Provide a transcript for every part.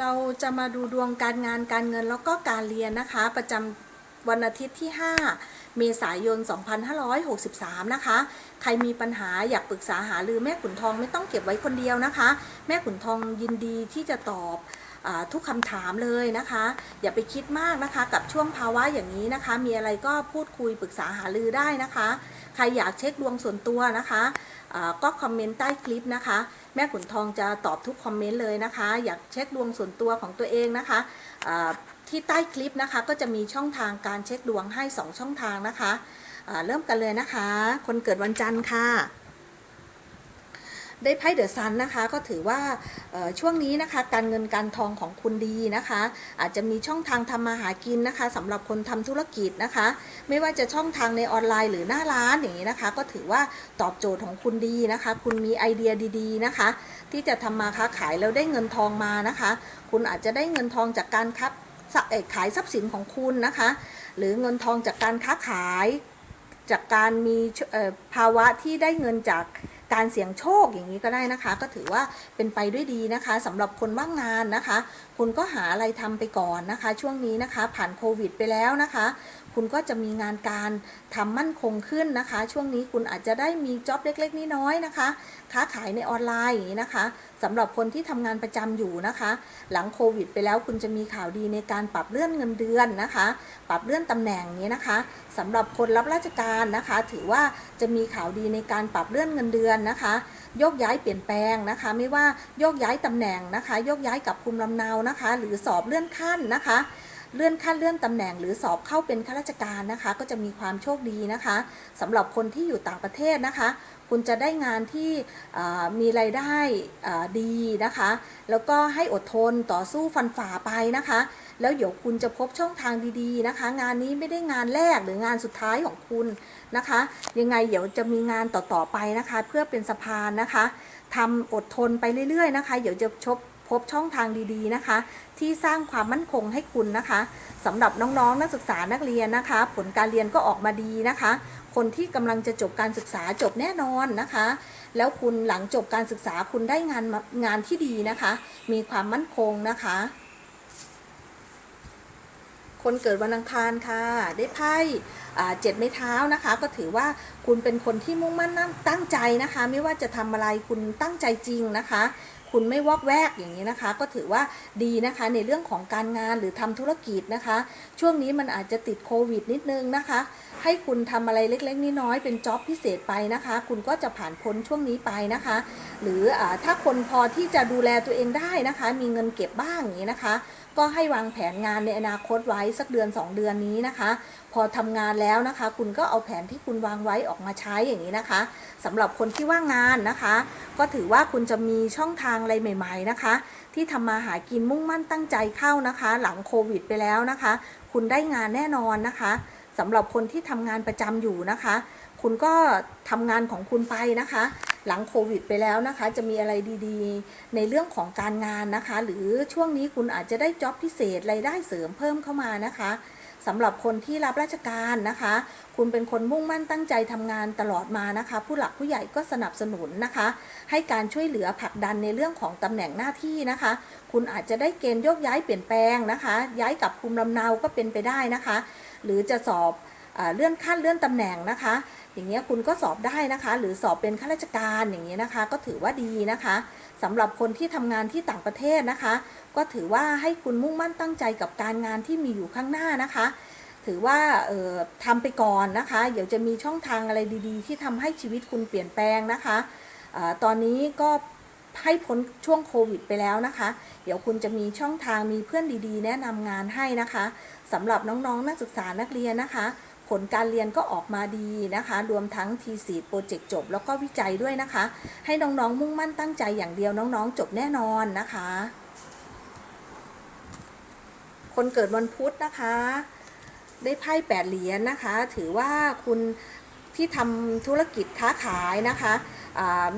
เราจะมาดูดวงการงานการเงินแล้วก็การเรียนนะคะ ประจำวันอาทิตย์ที่ 5 เมษายน 2563 นะคะ ใครมีปัญหาอยากปรึกษาหารือแม่ขุนทองไม่ต้องเก็บไว้คนเดียวนะคะ แม่ขุนทองยินดีที่จะตอบ ทุกคำถามเลยนะคะ อย่าไปคิดมากนะคะกับช่วงภาวะอย่างนี้นะคะ มีอะไรก็พูดคุยปรึกษาหารือได้นะคะ ใครอยากเช็คดวงส่วนตัวนะคะก็คอมเมนต์ใต้คลิปนะคะ แม่ขุนทองจะตอบทุกคอมเมนต์เลยนะคะ อยากเช็คดวงส่วนตัวของตัวเองนะคะที่ใต้คลิปนะคะก็จะมีช่องทางการเช็คดวงให้ 2 ช่องทางนะคะเริ่มกันเลยนะคะ คนเกิดวันจันทร์ค่ะ ได้ไพ่เดอะซันนะคะก็ถือว่าช่วงนี้นะคะการเงินการทองของคุณดีนะคะ อาจจะมีช่องทางทำมาหากินนะคะสำหรับคนทำธุรกิจนะคะ ไม่ว่าจะช่องทางในออนไลน์หรือหน้าร้านอย่างนี้นะคะ ก็ถือว่าตอบโจทย์ของคุณดีนะคะ คุณมีไอเดียดีๆนะคะ ที่จะทำมาค้าขายแล้วได้เงินทองมานะคะ คุณอาจจะได้เงินทองจากการคับขายทรัพย์สินของคุณนะคะ หรือเงินทองจากการค้าขายจากการมีภาวะที่ได้เงินจาก การเสี่ยงโชคอย่างนี้ก็ได้นะคะ ก็ถือว่าเป็นไปด้วยดีนะคะสำหรับคนว่างงานนะคะ คุณก็หาอะไรทำไปก่อนนะคะ ช่วงนี้นะคะผ่านโควิดไปแล้วนะคะ คุณก็จะมีงานการทำมั่นคงขึ้นนะคะ ช่วงนี้คุณอาจจะได้มีจ็อบเล็ก ๆน้อยๆนะคะ ค้าขายในออนไลน์อย่างนี้นะคะสำหรับคนที่ทำงานประจำอยู่นะคะ หลังโควิด ไปแล้วคุณจะมีข่าวดีในการปรับเลื่อนเงินเดือนนะคะ ปรับเลื่อนตำแหน่งนี้นะคะสำหรับคนรับราชการนะคะ ถือว่าจะมีข่าวดีในการปรับเลื่อนเงินเดือนนะคะโยกย้ายเปลี่ยนแปลงนะคะ ไม่ว่าโยกย้ายตำแหน่งนะคะโยกย้ายกับภูมิลำเนานะคะ หรือสอบเลื่อนขั้นนะคะเลื่อนขั้นเลื่อนตำแหน่งหรือสอบเข้าเป็นข้าราชการนะคะ ก็จะมีความโชคดีนะคะสำหรับคนที่อยู่ต่างประเทศนะคะ คุณจะได้งานที่มีรายได้ดีนะคะ แล้วก็ให้อดทนต่อสู้ฟันฝ่าไปนะคะ แล้วเดี๋ยวคุณจะพบช่องทางดีๆนะคะ งานนี้ไม่ได้งานแรกหรืองานสุดท้ายของคุณนะคะ ยังไงเดี๋ยวจะมีงานต่อๆไปนะคะ เพื่อเป็นสะพานนะคะทำอดทนไปเรื่อยๆนะคะ เดี๋ยวจะชบ พบช่องทางดีๆนะคะ ที่สร้างความมั่นคงให้คุณนะคะสำหรับน้องๆ นักศึกษานักเรียนนะคะ ผลการเรียนก็ออกมาดีนะคะ คนที่กำลังจะจบการศึกษาจบแน่นอนนะคะ แล้วคุณหลังจบการศึกษาคุณได้งานมางานที่ดีนะคะ มีความมั่นคงนะคะ คนเกิดวันอังคารค่ะ ได้ไพ่เจ็ดไม้เท้านะคะ ก็ถือว่าคุณเป็นคนที่มุ่งมั่นตั้งใจนะคะ ไม่ว่าจะทำอะไรคุณตั้งใจจริงนะคะคุณไม่วอกแวกอย่างนี้นะคะ ก็ถือว่าดีนะคะในเรื่องของการงานหรือทำธุรกิจนะคะ ช่วงนี้มันอาจจะติดโควิดนิดนึงนะคะ ให้คุณทำอะไรเล็กๆน้อยๆเป็นจ็อบพิเศษไปนะคะ คุณก็จะผ่านพ้นช่วงนี้ไปนะคะ หรืออถ้าคนพอที่จะดูแลตัวเองได้นะคะ มีเงินเก็บบ้างอย่างนี้นะคะ ก็ให้วางแผนงานในอนาคตไว้สักเดือน 2 เดือนนี้นะคะ พอทำงานแล้วนะคะ คุณก็เอาแผนที่คุณวางไว้ออกมาใช้อย่างนี้นะคะสำหรับคนที่ว่างงานนะคะ ก็ถือว่าคุณจะมีช่องทางอะไรใหม่ๆนะคะ ที่ทำมาหากินมุ่งมั่นตั้งใจเข้านะคะ หลังโควิดไปแล้วนะคะ คุณได้งานแน่นอนนะคะสำหรับคนที่ทำงานประจำอยู่นะคะ คุณก็ทำงานของคุณไปนะคะ หลังโควิดไปแล้วนะคะ จะมีอะไรดีๆ ในเรื่องของการงานนะคะ หรือช่วงนี้คุณอาจจะได้จ็อบพิเศษรายได้เสริมเพิ่มเข้ามานะคะ สำหรับคนที่รับราชการนะคะ คุณเป็นคนมุ่งมั่นตั้งใจทำงานตลอดมานะคะ ผู้หลักผู้ใหญ่ก็สนับสนุนนะคะ ให้การช่วยเหลือผลักดันในเรื่องของตำแหน่งหน้าที่นะคะ คุณอาจจะได้เกณฑ์โยกย้ายเปลี่ยนแปลงนะคะ ย้ายกลับภูมิลำเนาก็เป็นไปได้นะคะ หรือจะสอบอเลื่อนขั้นเลื่อนตำแหน่งนะคะ อย่างเงี้ยคุณก็สอบได้นะคะ หรือสอบเป็นข้าราชการอย่างเงี้ยนะคะ ก็ถือว่าดีนะคะสำหรับคนที่ทำงานที่ต่างประเทศนะคะ ก็ถือว่าให้คุณมุ่งมั่นตั้งใจกับการงานที่มีอยู่ข้างหน้านะคะถือว่าเอ่อทำไปก่อนนะคะ เดี๋ยวจะมีช่องทางอะไรดีๆ ที่ทำให้ชีวิตคุณเปลี่ยนแปลงนะคะออตอนนี้ก็ให้พ้นช่วงโควิดไปแล้วนะคะ เดี๋ยวคุณจะมีช่องทางมีเพื่อนดีๆ แนะนำงานให้นะคะสำหรับน้องๆนักศึกษานักเรียนนะคะ ผลการเรียนก็ออกมาดีนะคะ รวมทั้งทีสีโปรเจกต์จบ แล้วก็วิจัยด้วยนะคะ ให้น้องๆมุ่งมั่นตั้งใจอย่างเดียวน้องๆ จบแน่นอนนะคะ คนเกิดวันพุธนะคะ ได้ไพ่แปดเหรียญนะคะ ถือว่าคุณที่ทำธุรกิจค้าขายนะคะ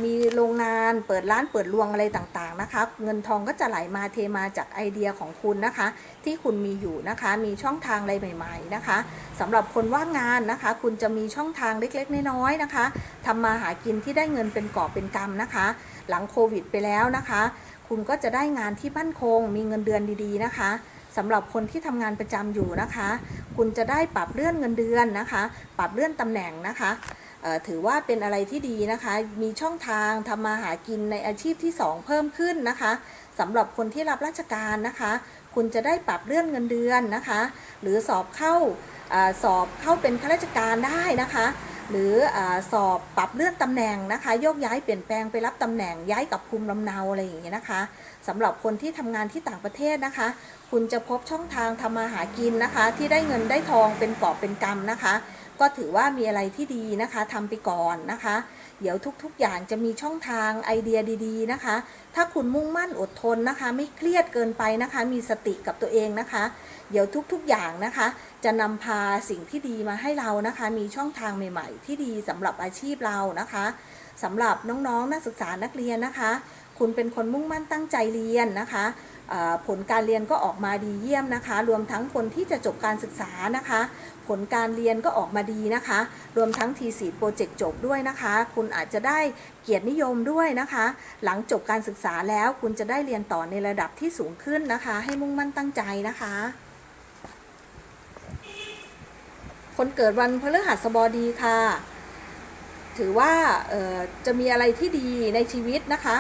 มีโรงงานเปิดร้านเปิดรวงอะไรต่างๆนะคะ เงินทองก็จะไหลมาเทมาจากไอเดียของคุณนะคะ ที่คุณมีอยู่นะคะ มีช่องทางอะไรใหม่ๆนะคะสำหรับคนว่างงานนะคะ คุณจะมีช่องทางเล็กๆ น้อยๆนะคะทำมาหากินที่ได้เงินเป็นกอบเป็นกำนะคะ หลังโควิดไปแล้วนะคะ คุณก็จะได้งานที่มั่นคง มีเงินเดือนดีๆนะคะสำหรับคนที่ทำงานประจำอยู่นะคะ คุณจะได้ปรับเลื่อนเงินเดือนนะคะ ปรับเลื่อนตำแหน่งนะคะ ถือว่าเป็นอะไรที่ดีนะคะ มีช่องทางทำมาหากินในอาชีพที่ 2 เพิ่มขึ้นนะคะสำหรับคนที่รับราชการนะคะ คุณจะได้ปรับเลื่อนเงินเดือนนะคะ หรือสอบเข้าอสอบเข้าเป็นข้าราชการได้นะคะหรืออสอบปรับเลื่อนตำแหน่งนะคะโยกย้ายเปลี่ยนแปลงไปรับตำแหน่งย้ายกับภูมิลำเนาอะไรอย่างเงี้ยนะคะสำหรับคนที่ทำงานที่ต่างประเทศนะคะ คุณจะพบช่องทางทำมาหากินนะคะ ที่ได้เงินได้ทองเป็นกอบเป็นกำนะคะ ก็ถือว่ามีอะไรที่ดีนะคะทำไปก่อนนะคะ เดี๋ยวทุกๆอย่างจะมีช่องทางไอเดียดีๆนะคะ ถ้าคุณมุ่งมั่นอดทนนะคะ ไม่เครียดเกินไปนะคะ มีสติกับตัวเองนะคะ เดี๋ยวทุกๆอย่างนะคะ จะนำพาสิ่งที่ดีมาให้เรานะคะ มีช่องทางใหม่ ๆ ที่ดีสำหรับอาชีพเรานะคะสำหรับน้องๆนักศึกษานักเรียนนะคะ คุณเป็นคนมุ่งมั่นตั้งใจเรียนนะคะผลการเรียนก็ออกมาดีเยี่ยมนะคะ รวมทั้งคนที่จะจบการศึกษานะคะ ผลการเรียนก็ออกมาดีนะคะ รวมทั้งทีสีโปรเจกต์จบด้วยนะคะ คุณอาจจะได้เกียรตินิยมด้วยนะคะ หลังจบการศึกษาแล้วคุณจะได้เรียนต่อในระดับที่สูงขึ้นนะคะ ให้มุ่งมั่นตั้งใจนะคะ คนเกิดวันพฤหัสบดีค่ะ ถือว่าจะมีอะไรที่ดีในชีวิตนะคะ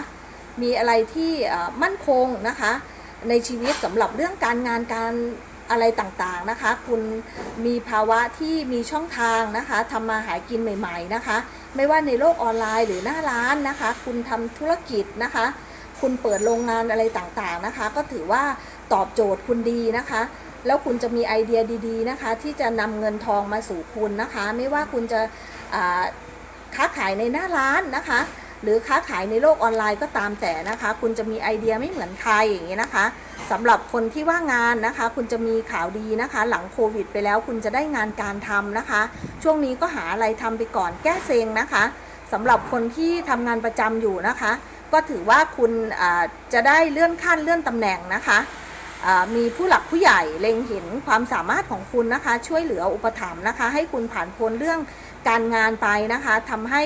มีอะไรที่มั่นคงนะคะ ในชีวิตสำหรับเรื่องการงานการอะไรต่างๆนะคะ คุณมีภาวะที่มีช่องทางนะคะทำมาหากินใหม่ ๆนะคะ ไม่ว่าในโลกออนไลน์หรือหน้าร้านนะคะ คุณทำธุรกิจนะคะ คุณเปิดโรงงานอะไรต่างๆนะคะ ก็ถือว่าตอบโจทย์คุณดีนะคะ แล้วคุณจะมีไอเดียดีๆนะคะ ที่จะนำเงินทองมาสู่คุณนะคะ ไม่ว่าคุณจะค้าขายในหน้าร้านนะคะ หรือค้าขายในโลกออนไลน์ก็ตามแต่นะคะ คุณจะมีไอเดียไม่เหมือนใครอย่างนี้นะคะสำหรับคนที่ว่างงานนะคะ คุณจะมีข่าวดีนะคะ หลังโควิด ไปแล้วคุณจะได้งานการทำนะคะ ช่วงนี้ก็หาอะไรทำไปก่อนแก้เซ็งนะคะสำหรับคนที่ทำงานประจำอยู่นะคะ ก็ถือว่าคุณจะได้เลื่อนขั้นเลื่อนตำแหน่งนะคะมีผู้หลักผู้ใหญ่เล็งเห็นความสามารถของคุณนะคะ ช่วยเหลืออุปถัมภ์นะคะ ให้คุณผ่านพ้นเรื่อง การงานไปนะคะทำให้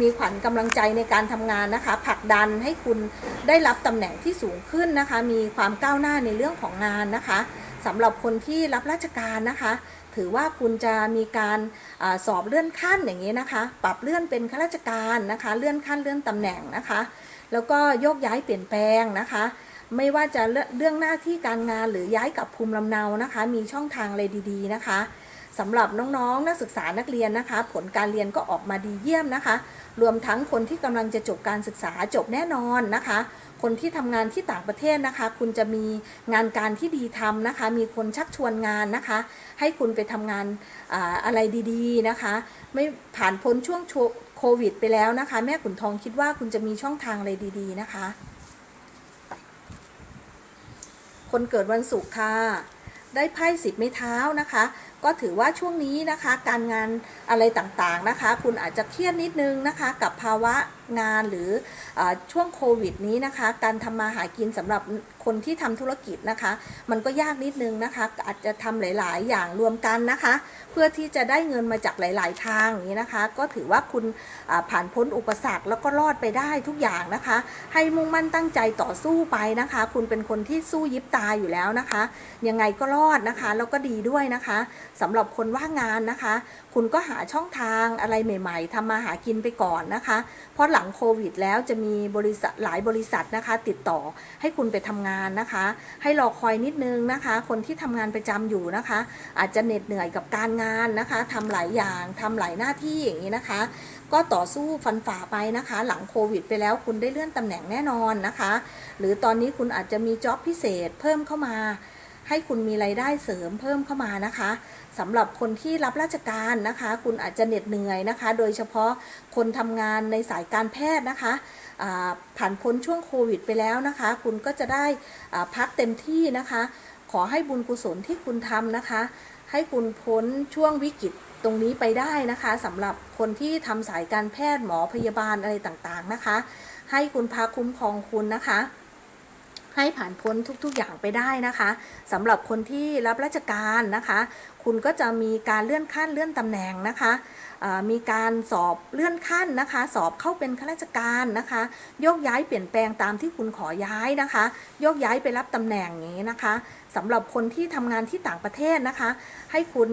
มีขวัญกำลังใจในการทำงานนะคะผลักดันให้คุณได้รับตำแหน่งที่สูงขึ้นนะคะ มีความก้าวหน้าในเรื่องของงานนะคะสำหรับคนที่รับราชการนะคะ ถือว่าคุณจะมีการอสอบเลื่อนขั้นอย่างนี้นะคะ ปรับเลื่อนเป็นข้าราชการนะคะ เลื่อนขั้นเลื่อนตำแหน่งนะคะ แล้วก็โยกย้ายเปลี่ยนแปลงนะคะไม่ว่าจะเรื่องเรื่องหน้าที่การงานหรือย้ายกับภูมิลำเนานะคะ มีช่องทางอะไรดี ๆ นะคะ สำหรับน้องๆนักศึกษานักเรียนนะคะ ผลการเรียนก็ออกมาดีเยี่ยมนะคะ รวมทั้งคนที่กำลังจะจบการศึกษาจบแน่นอนนะคะ คนที่ทำงานที่ต่างประเทศนะคะ คุณจะมีงานการที่ดีทำนะคะ มีคนชักชวนงานนะคะ ให้คุณไปทำงานอาอะไรดีๆนะคะ ไม่ผ่านพ้นช่วงโควิด ไปแล้วนะคะ แม่ขุนทองคิดว่าคุณจะมีช่องทางอะไรดีๆนะคะ คนเกิดวันศุกร์ค่ะได้ไพ่สิบไม้เท้านะคะ ก็ถือว่าช่วงนี้นะคะ การงานอะไรต่างๆนะคะ คุณอาจจะเครียดนิดนึงนะคะ กับภาวะ งานหรืออช่วงโควิดนี้นะคะ การทำมาหากินสำหรับคนที่ทำธุรกิจนะคะ มันก็ยากนิดนึงนะคะ อาจจะทำหลาย ๆ อย่างรวมกันนะคะ เพื่อที่จะได้เงินมาจากหลาย ๆ ทางนี้นะคะ ก็ถือว่าคุณผ่านพ้นอุปสรรคแล้วก็รอดไปได้ทุกอย่างนะคะ ให้มุ่งมั่นตั้งใจต่อสู้ไปนะคะ คุณเป็นคนที่สู้ยิบตาอยู่แล้วนะคะ ยังไงก็รอดนะคะแล้วก็ดีด้วยนะคะสำหรับคนว่างงานนะคะ คุณก็หาช่องทางอะไรใหม่ ๆทำมาหากินไปก่อนนะคะ เพราะหลังงโควิด แล้วจะมีบริษัทหลายบริษัทนะคะ ติดต่อให้คุณไปทำงานนะคะ ให้รอคอยนิดนึงนะคะ คนที่ทำงานประจำอยู่นะคะ อาจจะเหน็ดเหนื่อยกับการงานนะคะทำหลายอย่างทำหลายหน้าที่อย่างนี้นะคะ ก็ต่อสู้ฟันฝ่าไปนะคะ หลังโควิด ไปแล้วคุณได้เลื่อนตำแหน่งแน่นอนนะคะ หรือตอนนี้คุณอาจจะมีจ็อบพิเศษเพิ่มเข้ามา ให้คุณมีไรายได้เสริมเพิ่มเข้ามานะคะสำหรับคนที่รับราชการนะคะ คุณอาจจะเหน็ดเหนื่อยนะคะ โดยเฉพาะคนทำงานในสายการแพทย์นะคะผ่านพ้นช่วงโควิดไปแล้วนะคะ คุณก็จะได้พักเต็มที่นะคะ ขอให้บุญกุศลที่คุณทำนะคะ ให้คุณพ้นช่วงวิกฤตตรงนี้ไปได้นะคะสำหรับคนที่ทำสายการแพทย์หมอพยาบาลอะไรต่างๆนะคะ ให้คุณพาคุ้มครองคุณนะคะ ให้ผ่านพ้นทุกๆอย่างไปได้นะคะสำหรับคนที่รับราชการนะคะ คุณก็จะมีการเลื่อนขั้นเลื่อนตำแหน่งนะคะ มีการสอบเลื่อนขั้นนะคะ สอบเข้าเป็นข้าราชการนะคะโยกย้ายเปลี่ยนแปลงตามที่คุณขอย้ายนะคะโยกย้ายไปรับตำแหน่งนี้นะคะสำหรับคนที่ทำงานที่ต่างประเทศนะคะ ให้คุณ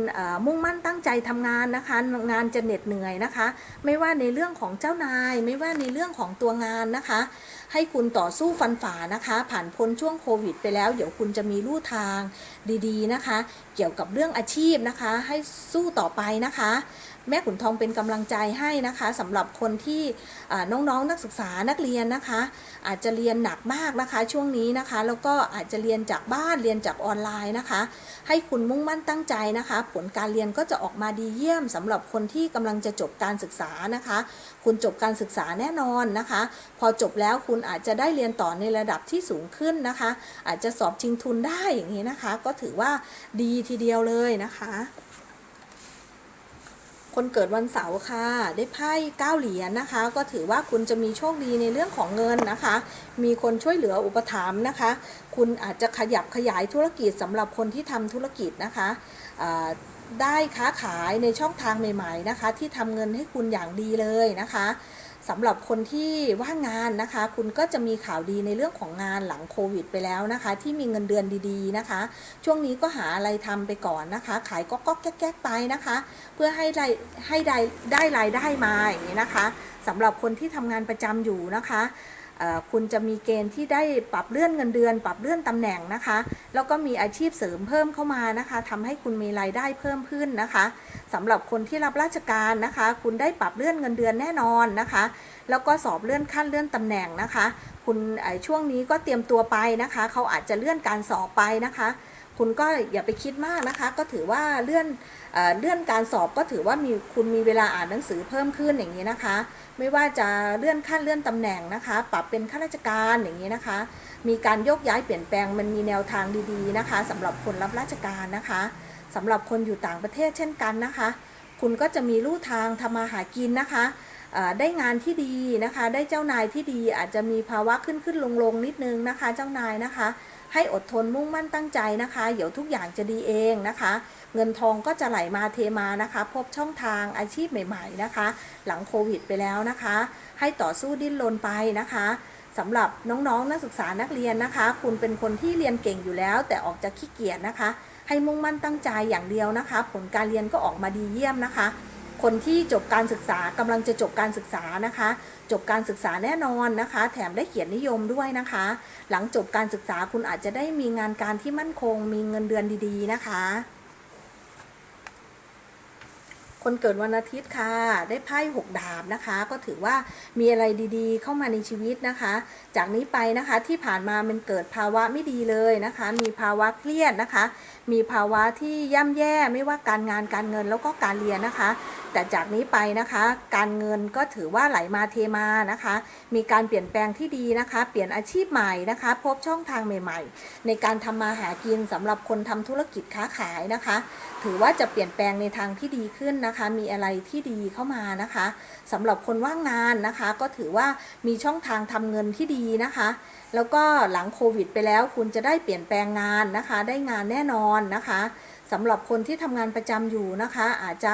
มุ่งมั่นตั้งใจทำงานนะคะ งานจะเหน็ดเหนื่อยนะคะ ไม่ว่าในเรื่องของเจ้านาย ไม่ว่าในเรื่องของตัวงานนะคะ ให้คุณต่อสู้ฟันฝ่านะคะ ผ่านพ้นช่วงโควิด ไปแล้ว เดี๋ยวคุณจะมีลู่ทางดีๆนะคะ เกี่ยวกับเรื่องอาชีพนะคะ ให้สู้ต่อไปนะคะ แม่ขุนทองเป็นกำลังใจให้นะคะสำหรับคนที่น้องๆนักศึกษานักเรียนนะคะ อาจจะเรียนหนักมากนะคะช่วงนี้นะคะ แล้วก็อาจจะเรียนจากบ้านเรียนจากออนไลน์นะคะ ให้คุณมุ่งมั่นตั้งใจนะคะ ผลการเรียนก็จะออกมาดีเยี่ยมสำหรับคนที่กำลังจะจบการศึกษานะคะ คุณจบการศึกษาแน่นอนนะคะ พอจบแล้วคุณอาจจะได้เรียนต่อในระดับที่สูงขึ้นนะคะ อาจจะสอบชิงทุนได้อย่างนี้นะคะ ก็ถือว่าดีทีเดียวเลยนะคะ คนเกิดวันเสาร์ค่ะ ได้ไพ่เก้าเหรียญนะคะ ก็ถือว่าคุณจะมีโชคดีในเรื่องของเงินนะคะ มีคนช่วยเหลืออุปถัมภ์นะคะ คุณอาจจะขยับขยายธุรกิจสำหรับคนที่ทำธุรกิจนะคะได้ค้าขายในช่องทางใหม่ ๆนะคะ ที่ทำเงินให้คุณอย่างดีเลยนะคะ สำหรับคนที่ว่างงานนะคะ คุณก็จะมีข่าวดีในเรื่องของงานหลังโควิด ไปแล้วนะคะ ที่มีเงินเดือนดีๆนะคะ ช่วงนี้ก็หาอะไรทำไปก่อนนะคะ ขายก็ก็แก๊กๆไปนะคะ เพื่อให้ได้ให้ได้ได้รายได้มาอย่างนี้นะคะสำหรับคนที่ทำงานประจำอยู่นะคะ คุณจะมีเกณฑ์ที่ได้ปรับเลื่อนเงินเดือน ปรับเลื่อนตำแหน่งนะคะ แล้วก็มีอาชีพเสริมเพิ่มเข้ามานะคะทำให้คุณมีรายได้เพิ่มขึ้นนะคะสำหรับคนที่รับราชการนะคะ คุณได้ปรับเลื่อนเงินเดือนแน่นอนนะคะ แล้วก็สอบเลื่อนขั้นเลื่อนตำแหน่งนะคะ คุณช่วงนี้ก็เตรียมตัวไปนะคะ เขาอาจจะเลื่อนการสอบไปนะคะ คุณก็อย่าไปคิดมากนะคะ ก็ถือว่าเลื่อน เลื่อนการสอบก็ถือว่ามีคุณมีเวลาอ่านหนังสือเพิ่มขึ้นอย่างนี้นะคะ ไม่ว่าจะเลื่อนขั้นเลื่อนตำแหน่งนะคะ ปรับเป็นข้าราชการอย่างนี้นะคะ มีการโยกย้ายเปลี่ยนแปลงมันมีแนวทางดีๆนะคะสำหรับคนรับราชการนะคะสำหรับคนอยู่ต่างประเทศเช่นกันนะคะ คุณก็จะมีลู่ทางทำมาหากินนะคะ ได้งานที่ดีนะคะ ได้เจ้านายที่ดีอาจจะมีภาวะขึ้นขึ้นลงลงนิดนึงนะคะ เจ้านายนะคะ ให้อดทนมุ่งมั่นตั้งใจนะคะ เดี๋ยวทุกอย่างจะดีเองนะคะ เงินทองก็จะไหลมาเทมานะคะ พบช่องทางอาชีพใหม่ๆนะคะ หลังโควิดไปแล้วนะคะ ให้ต่อสู้ดิ้นรนไปนะคะสำหรับน้องๆ นักศึกษานักเรียนนะคะ คุณเป็นคนที่เรียนเก่งอยู่แล้ว แต่ออกจะขี้เกียจนะคะ ให้มุ่งมั่นตั้งใจอย่างเดียวนะคะ ผลการเรียนก็ออกมาดีเยี่ยมนะคะ คนที่จบการศึกษากำลังจะจบการศึกษานะคะ จบการศึกษาแน่นอนนะคะ แถมได้เขียนนิยมด้วยนะคะ หลังจบการศึกษาคุณอาจจะได้มีงานการที่มั่นคง มีเงินเดือนดีๆนะคะ คนเกิดวันอาทิตย์ค่ะ ได้ไพ่หกดาบนะคะ ก็ถือว่ามีอะไรดีๆ เข้ามาในชีวิตนะคะ จากนี้ไปนะคะที่ผ่านมามันเกิดภาวะไม่ดีเลยนะคะ มีภาวะเครียดนะคะ มีภาวะที่ย่ำแย่ไม่ว่าการงานการเงินแล้วก็การเรียนนะคะ แต่จากนี้ไปนะคะ การเงินก็ถือว่าไหลมาเทมานะคะ มีการเปลี่ยนแปลงที่ดีนะคะ เปลี่ยนอาชีพใหม่นะคะ พบช่องทางใหม่ ๆ ในการทำมาหากินสำหรับคนทำธุรกิจค้าขายนะคะ ถือว่าจะเปลี่ยนแปลงในทางที่ดีขึ้นนะคะ มีอะไรที่ดีเข้ามานะคะสำหรับคนว่างงานนะคะ ก็ถือว่ามีช่องทางทำเงินที่ดีนะคะ แล้วก็หลังโควิด ไปแล้วคุณจะได้เปลี่ยนแปลงงานนะคะ ได้งานแน่นอนนะคะสำหรับคนที่ทำงานประจำอยู่นะคะ อาจจะ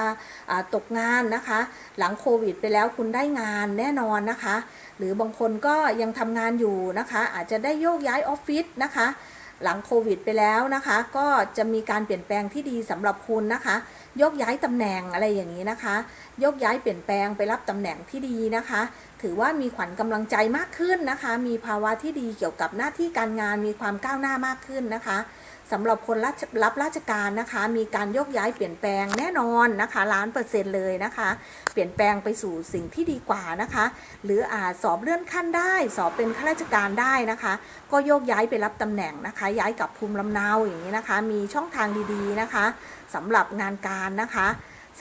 ตกงานนะคะ หลังโควิด ไปแล้วคุณได้งานแน่นอนนะคะ หรือบางคนก็ยังทำงานอยู่นะคะ อาจจะได้โยกย้ายออฟฟิศนะคะหลังโควิดไปแล้วนะคะ ก็จะมีการเปลี่ยนแปลงที่ดีสำหรับคุณนะคะ ยกย้ายตำแหน่งอะไรอย่างนี้นะคะ ยกย้ายเปลี่ยนแปลงไปรับตำแหน่งที่ดีนะคะ ถือว่ามีขวัญกำลังใจมากขึ้นนะคะ มีภาวะที่ดีเกี่ยวกับหน้าที่การงานมีความก้าวหน้ามากขึ้นนะคะสำหรับคนรับรับราชการนะคะ มีการยกย้ายเปลี่ยนแปลงแน่นอนนะคะล้านเปอร์เซ็นต์เลยนะคะ เปลี่ยนแปลงไปสู่สิ่งที่ดีกว่านะคะ หรืออาจสอบเลื่อนขั้นได้ สอบเป็นข้าราชการได้นะคะ ก็โยกย้ายไปรับตำแหน่งนะคะ ย้ายกลับภูมิลำเนาอย่างนี้นะคะ มีช่องทางดีๆนะคะสำหรับงานการนะคะ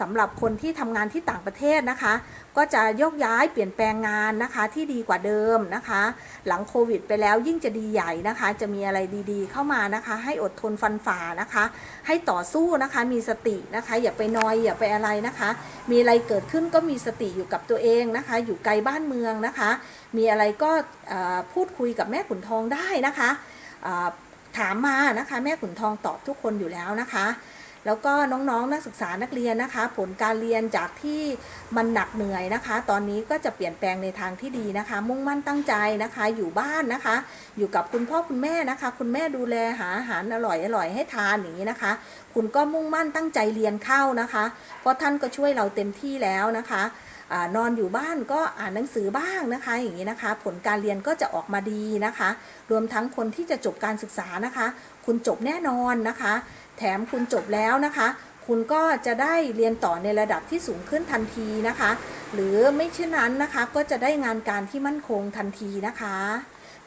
สำหรับคนที่ทำงานที่ต่างประเทศนะคะ ก็จะโยกย้ายเปลี่ยนแปลงงานนะคะที่ดีกว่าเดิมนะคะ หลังโควิดไปแล้วยิ่งจะดีใหญ่นะคะ จะมีอะไรดีๆ เข้ามานะคะ ให้อดทนฟันฝ่านะคะ ให้ต่อสู้นะคะมีสตินะคะ อย่าไปนอยอย่าไปอะไรนะคะ มีอะไรเกิดขึ้นก็มีสติอยู่กับตัวเองนะคะ อยู่ไกลบ้านเมืองนะคะ มีอะไรก็พูดคุยกับแม่ขุนทองได้นะคะถามมานะคะ แม่ขุนทองตอบทุกคนอยู่แล้วนะคะ แล้วก็น้องๆ นักศึกษานักเรียนนะคะ ผลการเรียนจากที่มันหนักเหนื่อยนะคะ ตอนนี้ก็จะเปลี่ยนแปลงในทางที่ดีนะคะ มุ่งมั่นตั้งใจนะคะ อยู่บ้านนะคะ อยู่กับคุณพ่อคุณแม่นะคะ คุณแม่ดูแลหาอาหารอร่อยอร่อยให้ทานอย่างนี้นะคะ คุณก็มุ่งมั่นตั้งใจเรียนเข้านะคะ เพราะท่านก็ช่วยเราเต็มที่แล้วนะคะนอนอยู่บ้านก็อ่านหนังสือบ้างนะคะ อย่างนี้นะคะ ผลการเรียนก็จะออกมาดีนะคะ รวมทั้งคนที่จะจบการศึกษานะคะ คุณจบแน่นอนนะคะ แถมคุณจบแล้วนะคะ คุณก็จะได้เรียนต่อในระดับที่สูงขึ้นทันทีนะคะ หรือไม่เช่นนั้นนะคะ ก็จะได้งานการที่มั่นคงทันทีนะคะ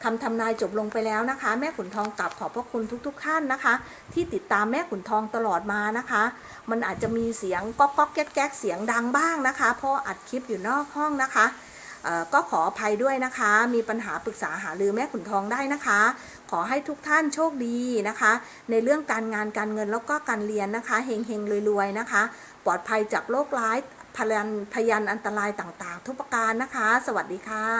คำทำนายจบลงไปแล้วนะคะ แม่ขุนทองกลับขอบพระคุณทุกๆท่านนะคะ ที่ติดตามแม่ขุนทองตลอดมานะคะ มันอาจจะมีเสียงก๊อกก๊อกแก๊กแก๊กเสียงดังบ้างนะคะ เพราะอัดคลิปอยู่นอกห้องนะคะ ก็ขออภัยด้วยนะคะ มีปัญหาปรึกษาหารือแม่ขุนทองได้นะคะ ขอให้ทุกท่านโชคดีนะคะ ในเรื่องการงานการเงินแล้วก็การเรียนนะคะเฮงเฮงรวยๆนะคะ ปลอดภัยจากโรคร้ายพยันพยันอันตรายต่างๆ ทุกประการนะคะ สวัสดีค่ะ